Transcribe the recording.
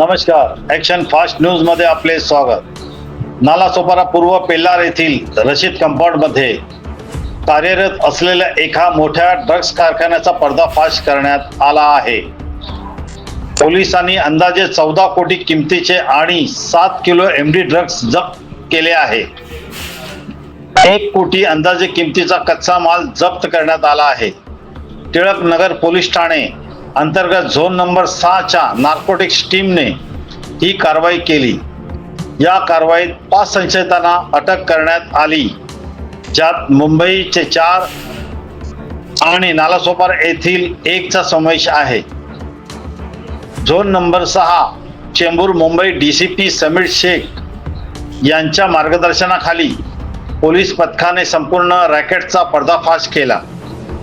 नमस्कार. Action fast न्यूजमध्ये आपले स्वागत. नालासोपारा पूर्व पेल्लार येथील रशीद कंपाऊंडमध्ये कार्यरत असलेल्या एका मोठ्या ड्रग्ज कारखान्याचा पर्दाफाश करण्यात आला आहे. पोलिसांनी अंदाजे चौदा कोटी किमतीचे आणि सात किलो एम डी ड्रग्ज जप्त केले आहे. एक कोटी अंदाजे किमतीचा कच्चा माल जप्त करण्यात आला आहे. टिळक नगर पोलीस ठाणे अंतर्गत झोन नंबर सहाच्या नार्कोटिक्स टीमने ही कारवाई केली. या कारवाईत पाच संशयितांना अटक करण्यात आली. ज्यात मुंबईचे चार आणि नालासोपार येथील एकचा समावेश आहे. झोन नंबर सहा Chembur Mumbai D C P Sameer Shaikh यांच्या मार्गदर्शनाखाली पोलीस पथकाने संपूर्ण रॅकेटचा पर्दाफाश केला.